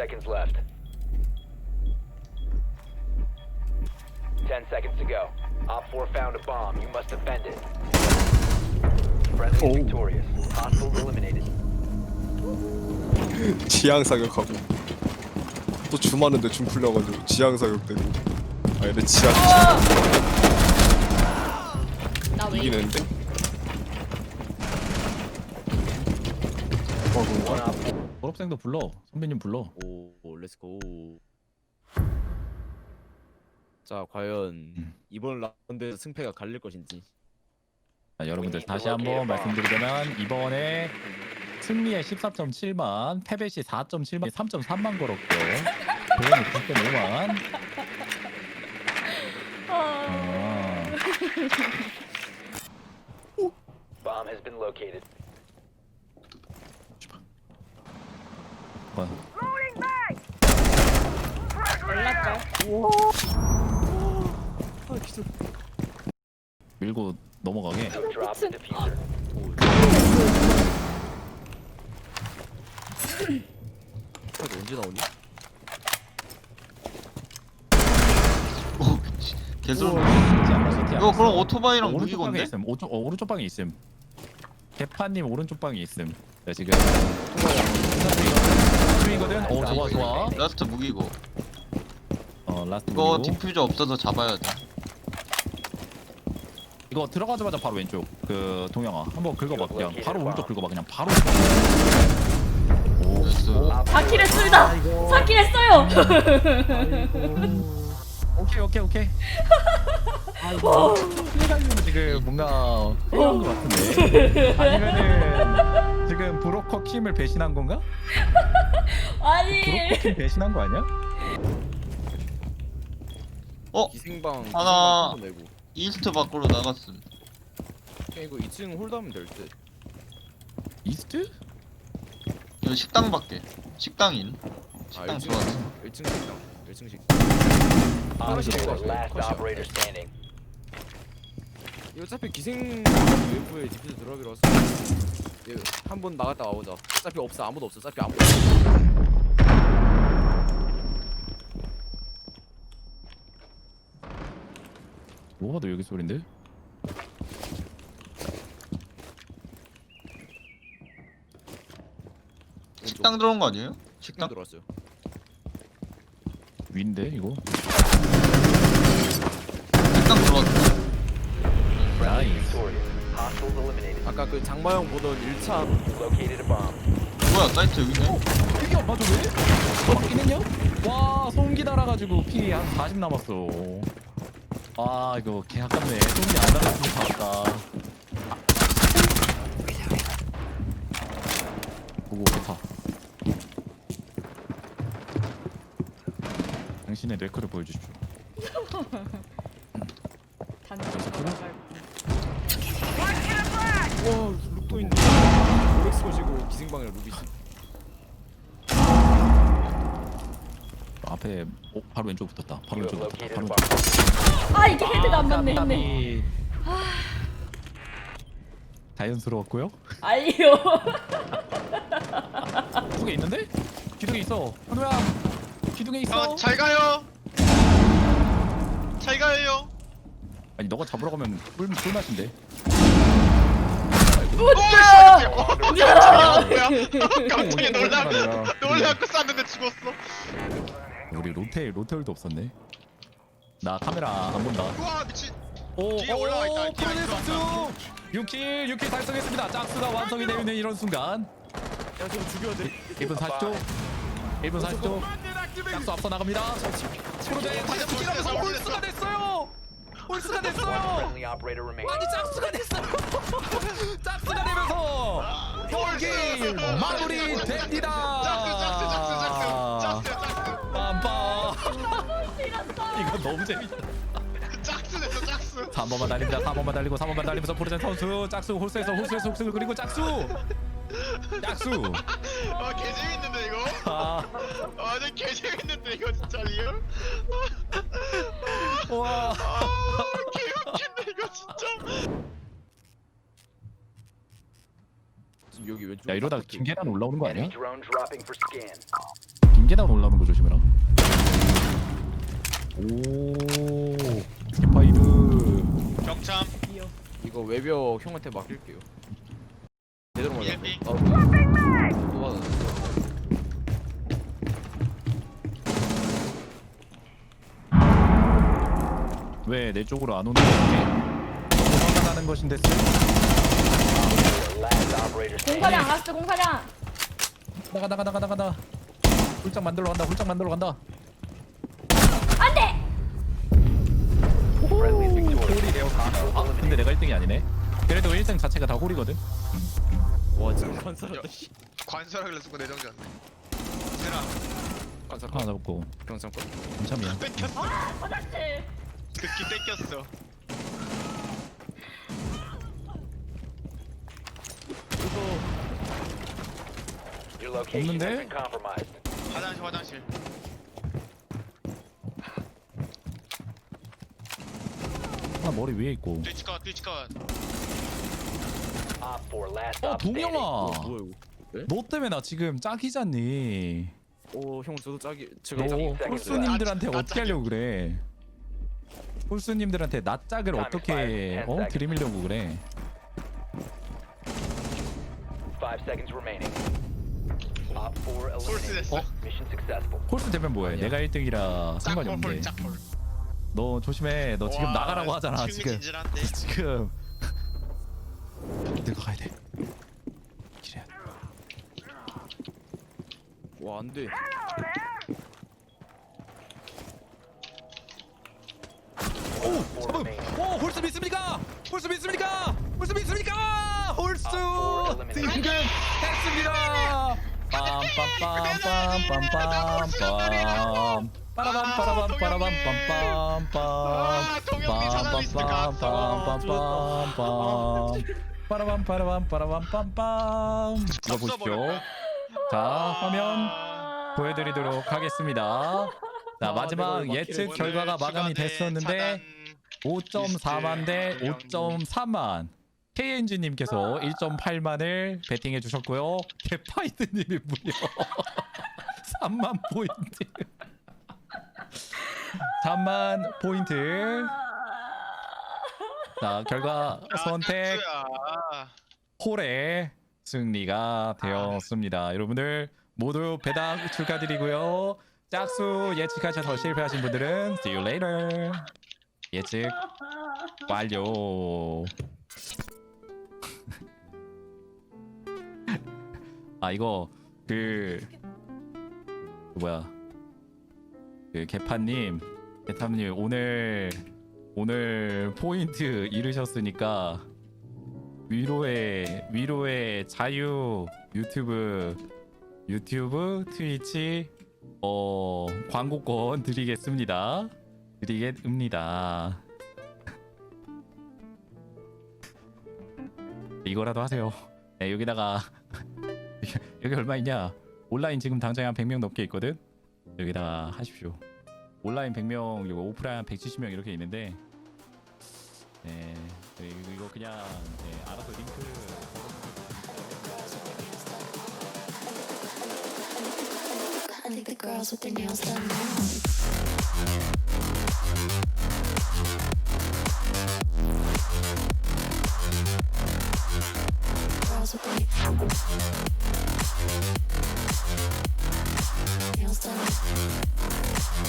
15 seconds left. 10 seconds to go. Op 4 found a bomb. You must defend it. Friendly is Oh. victorious. Hostiles eliminated. 지향 사격하고 또 줌하는데 줌 풀려가지고 지향 사격되고 아 얘네 지향 나왜 이기는데? 어? One op 졸업생도 불러. 선배님 불러. 오, 오 렛츠고 자 과연 음. 이번 라운드 승패가 갈릴 것인지. 자, 여러분들 다시 한번 말씀드리자면 이번에 승리의 14.7만 패배 시 4.7만 3.3만 걸었고 도움이 9.5만. 아, 아, bomb has been located. 연락갈. 밀고 넘어가게 No drop the diffuser. 이거 언제 나오니? 개소름. 이거 이거 그럼 오토바이랑 오른쪽 방에 무기건데? 있음 오쪽, 어, 오른쪽 방에 있음 대파님 오른쪽 방에 있음 자 지금 중이거든 오 좋아 좋아 라스트 무기고. 어 라스트 이거 무기고. 디퓨저 없어서 잡아야 돼. 이거 들어가자마자 바로 왼쪽 그 동영아 한번 긁어봐 그냥 바로 오른쪽 긁어봐 그냥 바로 오 나이스. 사킬 했습니다. 사킬 했어요. 오케이 오케이 오케이 아이고 지금 뭔가 필요한 것 같은데 아니면은 지금 브로커 킴을 배신한 건가? 아니. 브로커 킴 배신한 거 아니야? 어? 기생방 하나. 기생방 내고 이스트 밖으로 나갔음. 그냥 이거 2층 홀드하면 될듯 이스트? 이거 식당 밖에. 식당인. 아 식당 1층 좋았어. 1층 식당 1층 식당 아. Last operator standing. 이거 어차피 기생 웨이브에 디퓨저 들어가기로 했어 한번 나갔다 와보자 어차피 없어 아무도 없어 어차피 아무도 없어 뭐가 너 여기 소린데? 식당 들어온 거 아니에요? 식당 식당? 들어왔어요 위인데 이거? 식당 들어왔어. 나이스 victorious. Hostiles eliminated. 아까 그 장마형 보던 1차 Located a bomb. 뭐야 사이트 여기네? 이게 맞아 왜? 맞긴 했냐? 와 소음기 달아가지고 피 한 40 남았어 아 이거 개 아깝네. 소음기 안 달았으면 좋았다. 보고 좋다 당신의 뇌크를 보여주십시오. 연락갈. 와 룩도 있네. 오렉스 거시고 기생방이랑 룩이 있어 앞에 오, 바로 왼쪽 붙었다 바로 왼쪽 붙었다 바로 왼쪽. 아 이게 헤드가 안 맞네. 했네. 깜깜이. 자연스러웠고요 아니요. 기둥에 있는데? 기둥에 있어 현우야 기둥에 있어 어, 잘 가요. 잘 가요. 아니 너가 잡으러 가면 꿀, 꿀맛인데 어, 깜짝이야. 뭐야? 깜짝이야 놀라. 놀라고 쐈는데 죽었어. 우리 로테 로테일도 없었네. 나 카메라 안 본다. 우와 미친. 오, 뒤에 올라와 있다. 뒤에 프로네 있어. 선수. 6킬 6킬 달성했습니다. 짝수가 완성이 되는 이런 순간. 야 저거 죽여야 돼. 1분 40초. 1분 40초. 짝수 앞서 나갑니다. 프로제 다시 뛰어가면서 홀수가 됐어요. 홀수가 됐어요. friendly operator remaining. 아니 짝수가 됐어요. 짝수가 되면서 경기 마무리 됩니다 이거 너무 재밌다 짝수 됐어 짝수. 3번만 달립니다 4번만 달리고 3번만 달리면서 프로젠 선수 짝수 홀수에서 홀수에서 홀수 그리고 짝수 짝수 아 개재밌는데 이거. 아 아니 개재밌는데 이거 진짜 리얼. 와 아 개웃긴데 이거 진짜. 지금 여기 왼쪽 야 이러다 김계란 올라오는 거 아니야? Enemy drone dropping for scan. 계단 올라오는 거 조심해라. 오, 개파이드. 경참 이거 외벽 형한테 맡길게요. 제대로 맞아. EMP. 어, 또 맞았어. 왜 내 쪽으로 안 오는 거지? 도망가는 것인데 쓰. Last operator standing. 공사장 라스트 공사장. 나가 나가 나가 나가 나. 훌쩍 만들러 간다. 훌쩍 만들러 간다. 아 근데 내가 1등이 아니네. 그래도 1등 자체가 다 홀이거든. 와 지금 관사다. 관사라길래 순간 내정전 세라 관사 하나 잡고 경상 거. 감참이야. 뺏겼어 화장실. 듣기 뺏겼어 Your location has 없는데? been compromised. 화장실 화장실 하나 머리 위에 있고. 트위치컷 Op 4 last 어 op standing. 동영아. 뭐야 이거? 너 때문에 나 지금 짝이잖니. 오형 저도 짝이 제가 너. 홀수님들한테 어떻게 하려고 그래? 홀수님들한테 나 짝을 Time 어떻게. 어10 seconds. 들이밀려고 그래? 5 seconds remaining. Op 4 홀스 eliminated. 됐어 Mission successful. 홀수 되면 뭐해? 내가 1등이라 상관이 없는데. 짝홀 짝홀 너 조심해. 너 지금 와, 나가라고 하잖아 지금. 흥미진진한데 지금. 내가 가야 돼. 기래. 와 안돼. 4 remaining. 오 홀수 믿습니까? 홀수 믿습니까? 홀수 믿습니까? 홀수 아, 또 지금 했습니다. 빰빰빰빰빰빰빰 빠라밤 빠라밤 빠라밤 빰빰빰 아, 동영이 사람 있으니까 빰빰빰빰빰빰 빠라밤 빠라밤 빠라밤 빰빰. 이거 보십시오. 자 화면 보여드리도록 하겠습니다. 자 마지막 예측 결과가 마감이 됐었는데 5.4만 대 5.3만. KNG님께서 1.8만을 베팅해 주셨고요. 개파이드님이 무려 3만 포인트 3만 포인트. 자 결과 선택. 홀의 승리가 되었습니다. 여러분들 모두 배당 축하드리고요. 짝수 예측하셔서 실패하신 분들은 see you later. 예측 완료. 아 이거 그, 그 뭐야? 그 개파님 개탐님 오늘 오늘 포인트 잃으셨으니까 위로의 위로의 자유 유튜브 유튜브 트위치 어 광고권 드리겠습니다. 드리겠습니다. 이거라도 하세요. 네, 여기다가 여기 얼마 있냐? 온라인 지금 당장 한 100명 넘게 있거든. 여기다가 하십시오. 온라인 100명 그리고 오프라인 170명 이렇게 있는데 네, 이거 그냥 네, 알아서 링크 I think the girls with their nails done now. Girls with their